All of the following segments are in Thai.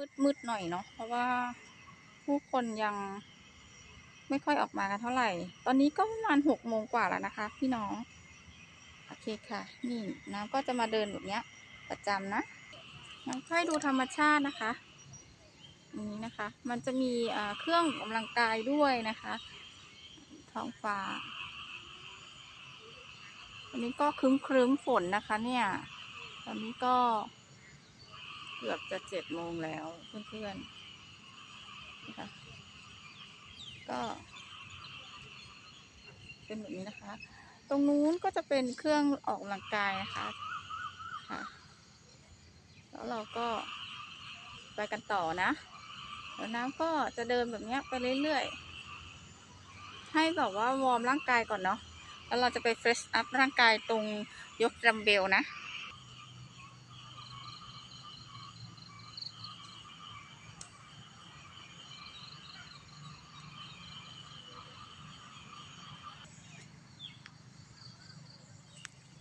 มืดมืดหน่อยเนาะเพราะว่าผู้คนยังไม่ค่อยออกมากันเท่าไหร่ ตอนนี้ก็ประมาณหกโมงกว่าแล้วนะคะ พี่น้อง โอเคค่ะ นี่น้ำก็จะมาเดินแบบเนี้ย ประจำนะน้ำค่อยดูธรรมชาตินะคะอันนี้นะคะ มันจะมีเครื่องออกกำลังกายด้วยนะคะ ท้องฟ้าอันนี้ก็ครึ้มครึ้มๆฝนนะคะ เนี่ย ตอนนี้ก็ เกือบจะเจ็ดโมงแล้วเพื่อนๆนะคะก็ เป็นแบบนี้นะคะ ตรงนู้นก็จะเป็นเครื่องออกกำลังกายนะคะค่ะแล้วเราก็ไปกันต่อนะแล้วน้ำก็จะเดินแบบนี้ไปเรื่อยๆ ให้แบบว่าวอร์มร่างกายก่อนเนาะ แล้วเราจะไปเฟรชอัพร่างกายตรงยกดัมเบลนะ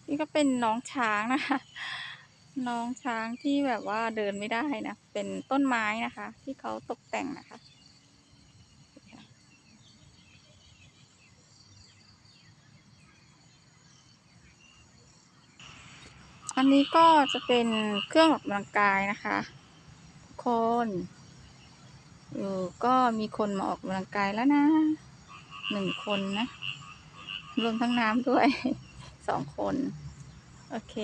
นี่ก็เป็นน้องช้างนะคะ น้องช้างที่แบบว่าเดินไม่ได้นะ เป็นต้นไม้นะคะ ที่เขาตกแต่งนะคะอันนี้ก็จะเป็นเครื่องออกกำลังกายนะคะคนอยู่ก็มีคนมาออกกำลังกายแล้วนะหนึ่งคนนะ รวมทั้งน้ำด้วย สองคน โอเค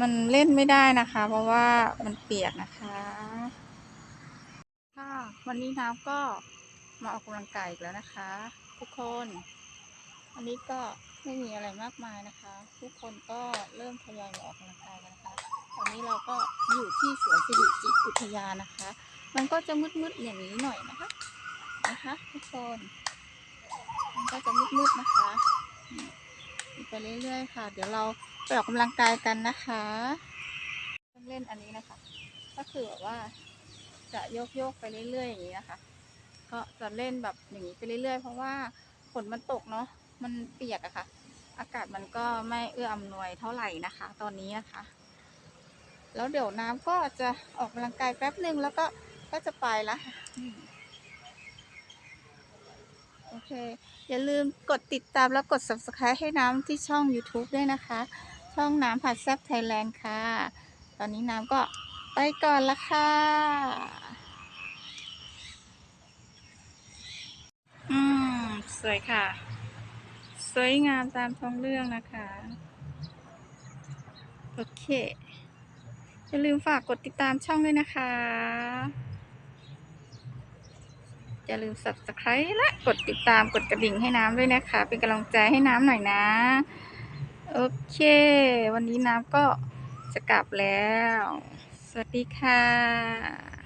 มันเล่นไม่ได้นะคะ เพราะว่ามันเปียกนะคะค่ะวันนี้น้ำก็มาออกกำลังกายอีกแล้วนะคะ ทุกคนอันนี้ก็ไม่มีอะไรมากมายนะคะ ทุกคนก็เริ่มทยอยมาออกกำลังกายกันนะคะตอนนี้เราก็อยู่ที่สวนสิริจิตอุทยานนะคะ มันก็จะมืดๆอย่างนี้หน่อยนะคะ นะคะทุกคนมันก็จะมืดๆนะคะไปเรื่อยๆค่ะ เดี๋ยวเราไปออกกำลังกายกันนะคะเล่นอันนี้นะคะ ก็คือแบบว่าจะโยกโยกๆไปเรื่อยๆอย่างนี้นะคะ ก็จะเล่นแบบอย่างนี้ไปเรื่อยๆ เพราะว่าฝนมันตกเนาะมันเปียกอะค่ะ อากาศมันก็ไม่เอื้ออำนวยเท่าไหร่นะคะ ตอนนี้นะคะ แล้วเดี๋ยวน้ำก็จะออกกำลังกายแป๊บหนึ่งแล้วก็ก็จะไปละอืม เค อย่าลืมกดติดตามแล้วกด subscribe ให้น้ำที่ช่อง YouTube ด้วยนะคะ ช่องน้ำผัดแซ่บไทยแลนด์ค่ะ ตอนนี้น้ำก็ไปก่อนละค่ะ อืม สวยค่ะ สวยงามตามท้องเรื่องนะคะ โอเค อย่าลืมฝากกดติดตามช่องด้วยนะคะ อย่าลืม subscribe และกดติดตามกดกระดิ่งให้น้ำด้วยนะคะ เป็นกำลังใจให้น้ำหน่อยนะ โอเค วันนี้น้ำก็จะกลับแล้ว สวัสดีค่ะ